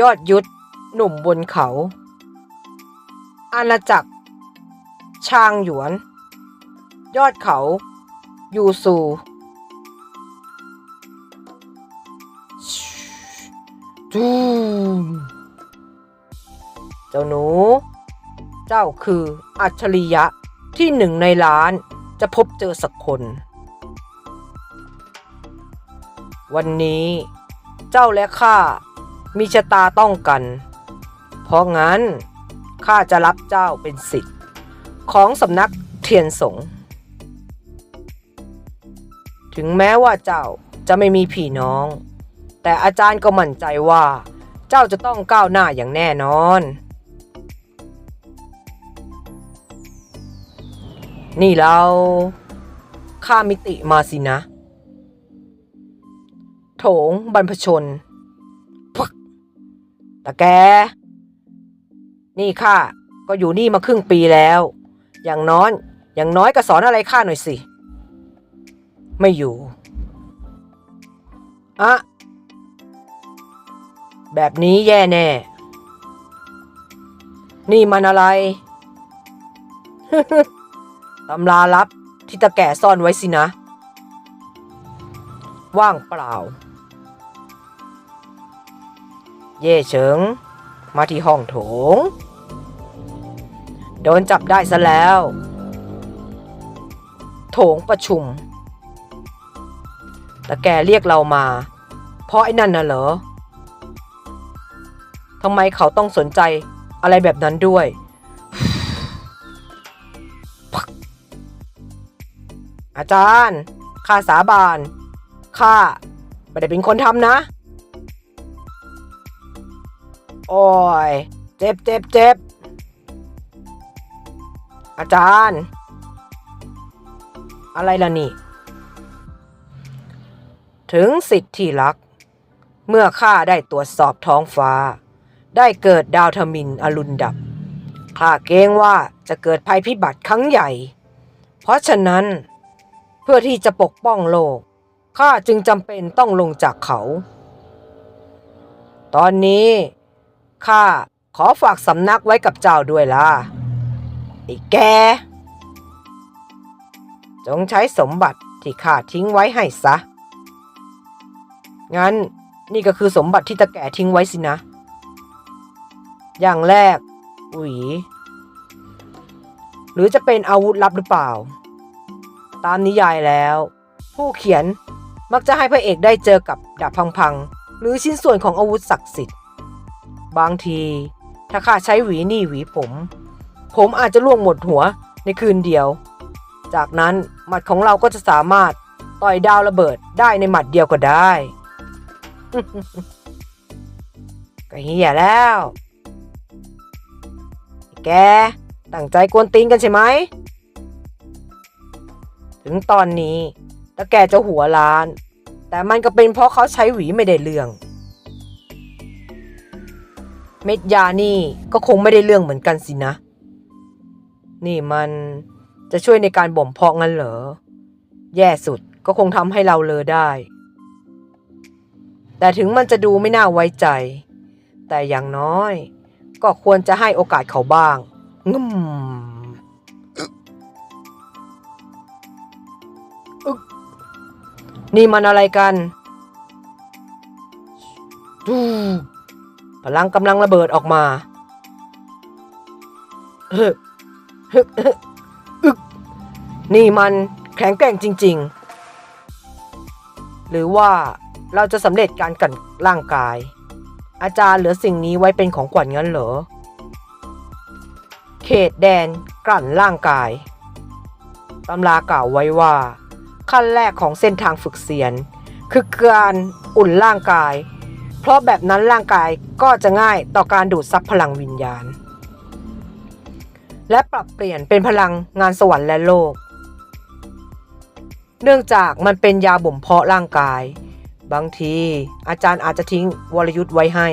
ยอดยุทธหนุ่มบนเขา อาณาจักร ชางหยวน ยอดเขา ยูซู จูมเจ้าหนู เจ้าคืออัจฉริยะที่หนึ่งในล้านจะพบเจอสักคน วันนี้เจ้าและข้า มีชะตาต้องกัน เพราะงั้นข้าจะรับเจ้าเป็นสิทธิ์ ของสำนักเทียนสง ถึงแม้ว่าเจ้าจะไม่มีพี่น้อง แต่อาจารย์ก็มั่นใจว่า เจ้าจะต้องก้าวหน้าอย่างแน่นอน นี่เราข้ามิติมาสินะ โถงบรรพชน แต่แก นี่ข้าก็อยู่นี่มาครึ่งปีแล้ว อย่างน้อยอย่างน้อยก็สอนอะไรข้าหน่อยสิ ไม่อยู่อะแบบนี้แย่แน่ นี่มันอะไร ตำราลับที่ตะแก่ซ่อนไว้สินะ ว่างเปล่า เย่เฉิง มาที่ห้องโถง โดนจับได้ซะแล้ว โถงประชุม แต่แกเรียกเรามา เพราะไอ้นั่นน่ะเหรอทำไมเขาต้องสนใจอะไรแบบนั้นด้วย อาจารย์ ข้าสาบาน ข้าไม่ได้เป็นคนทำนะ โอ้ย เจ็บเจ็บเจ็บอาจารย์ อะไรล่ะนี่ ถึงสิทธิ์ที่รัก เมื่อข้าได้ตรวจสอบท้องฟ้า ได้เกิดดาวทมินอรุณดับข้าเกรงว่าจะเกิดภัยพิบัติครั้งใหญ่ เพราะฉะนั้น เพื่อที่จะปกป้องโลกข้าจึงจำเป็นต้องลงจากเขา ตอนนี้ ข้าขอฝากสำนักไว้กับเจ้าด้วยล่ะไอ้แก จงใช้สมบัติที่ข้าทิ้งไว้ให้ซะ งั้นนี่ก็คือสมบัติที่ตะแก่ทิ้งไว้สินะ อย่างแรกหวี หรือจะเป็นอาวุธลับหรือเปล่า ตามนิยายแล้ว ผู้เขียนมักจะให้พระเอกได้เจอกับดาบพังๆ หรือชิ้นส่วนของอาวุธศักดิ์สิทธิ์ บางที ถ้าข้าใช้หวีนี่หวีผม ผมอาจจะล่วงหมดหัวในคืนเดียว จากนั้นหมัดของเราก็จะสามารถต่อยดาวระเบิดได้ในหมัดเดียวก็ได้ก็เฮียแล้วแกตั้งใจกวนตีนกันใช่ไหม ถึงตอนนี้ตาแกจะหัวล้าน แต่มันก็เป็นเพราะเขาใช้หวีไม่ได้เรื่อง เม็ดยานี่ก็คงไม่ได้เรื่องเหมือนกันสินะ นี่มันจะช่วยในการบ่มเพาะงั้นเหรอ แย่สุดก็คงทำให้เราเลอได้ แต่ถึงมันจะดูไม่น่าไว้ใจ แต่อย่างน้อย ก็ควรจะให้โอกาสเขาบ้างงึมนี่มันอะไรกัน ลังกำลังระเบิดออกมาเฮ้ฮึฮึกอึกนี่มันแข็งแกร่งจริง ๆ หรือว่าเราจะสำเร็จการกันร่างกาย อาจารย์เหลือสิ่งนี้ไว้เป็นของขวัญงั้นเหรอ เขตแดนกลั่นร่างกาย ตำรากล่าวไว้ว่า ขั้นแรกของเส้นทางฝึกเสียน คือการอุ่นร่างกาย ราะแบบนั้นร่างกายก็จะง่ายต่อการดูดซับพลังวิญญาณ และปรับเปลี่ยนเป็นพลังงานสวรรค์และโลก เนื่องจากมันเป็นยาบ่มเพาะร่างกาย บางทีอาจารย์อาจจะทิ้งวรยุทธ์ไว้ให้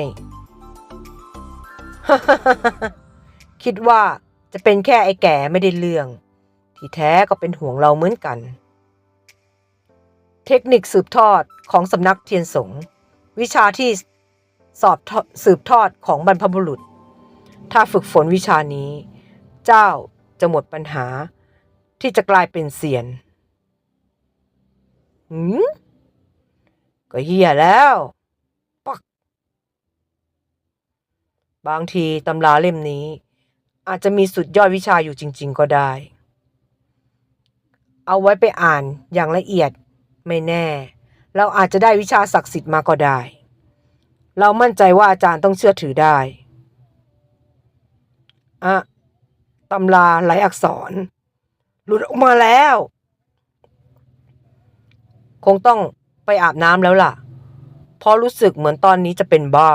คิดว่าจะเป็นแค่ไอ้แก่ไม่ได้เรื่อง ที่แท้ก็เป็นห่วงเราเหมือนกัน เทคนิคสืบทอดของสำนักเทียนสงฆ์ วิชาที่สอบสืบทอดของบรรพบุรุษ ถ้าฝึกฝนวิชานี้ เจ้าจะหมดปัญหาที่จะกลายเป็นเซียนหืมก็เฮียแล้วปัก บางทีตำราเล่มนี้ อาจจะมีสุดยอดวิชาอยู่จริง ๆ ก็ได้ เอาไว้ไปอ่านอย่างละเอียดไม่แน่ เราอาจจะได้วิชาศักดิ์สิทธิ์มาก็ได้ เรามั่นใจว่าอาจารย์ต้องเชื่อถือได้อะตำราไร้อักษร หลุดออกมาแล้ว คงต้องไปอาบน้ำแล้วล่ะ เพราะรู้สึกเหมือนตอนนี้จะเป็นบ้า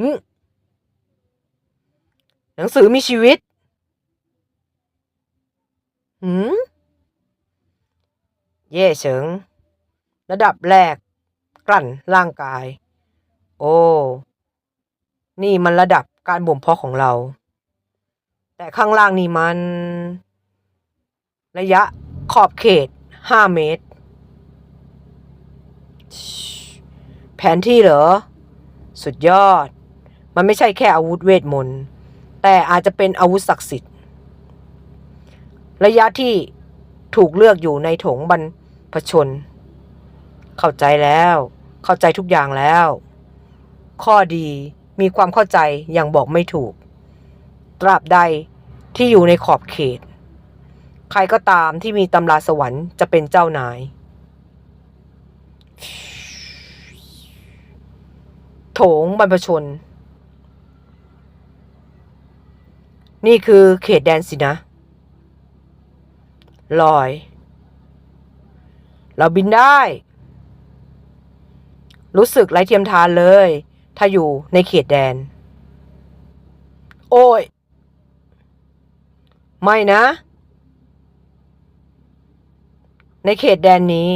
หึหนังสือมีชีวิตหืม เย่เฉิง ระดับแรก กลั่นร่างกาย โอ้ นี่มันระดับการบ่มเพาะของเรา แต่ข้างล่างนี่มัน ระยะขอบเขต5เมตร แผนที่เหรอ สุดยอด มันไม่ใช่แค่อาวุธเวทมนต์ แต่อาจจะเป็นอาวุธศักดิ์สิทธิ์ ระยะที่ถูกเลือกอยู่ในถงบรรพชน เข้าใจแล้ว เข้าใจทุกอย่างแล้ว ข้อดีมีความเข้าใจอย่างบอกไม่ถูก ตราบใดที่อยู่ในขอบเขต ใครก็ตามที่มีตำราสวรรค์จะเป็นเจ้านาย โถงบรรพชน นี่คือเขตแดนสินะ ลอย เราบินได้ รู้สึกไร้เทียมทานเลย ถ้าอยู่ในเขตแดน โอ้ย ไม่นะ ในเขตแดนนี้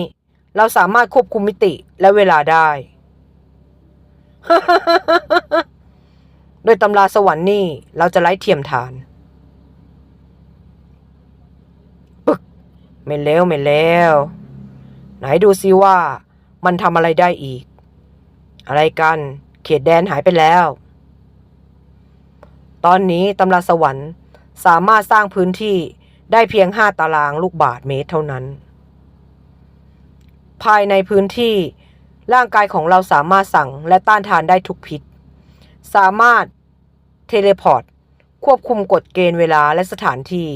เราสามารถควบคุมมิติและเวลาได้ โดยตำราสวรรค์นี่ เราจะไร้เทียมทานปึกไม่เลวไม่เลวไหนดูซิว่ามันทำอะไรได้อีก อะไรกัน เขตแดนหายไปแล้ว ตอนนี้ตำราสวรรค์สามารถสร้างพื้นที่ได้เพียง5ตารางลูกบาทเมตรเท่านั้น ภายในพื้นที่ร่างกายของเราสามารถสั่งและต้านทานได้ทุกพิษ สามารถเทเลพอร์ต ควบคุมกฎเกณฑ์เวลาและสถานที่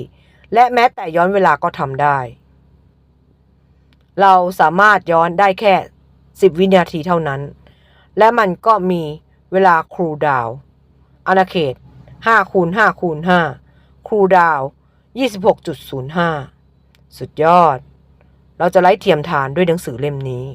และแม้แต่ย้อนเวลาก็ทำได้ เราสามารถย้อนได้แค่ 10 วินาทีเท่านั้น และมันก็มีเวลาครูดาวอาณาเขต5คูณ5คูณ5ครูดาวน์26.05 สุดยอด เราจะไล่เทียมทานด้วยหนังสือเล่มนี้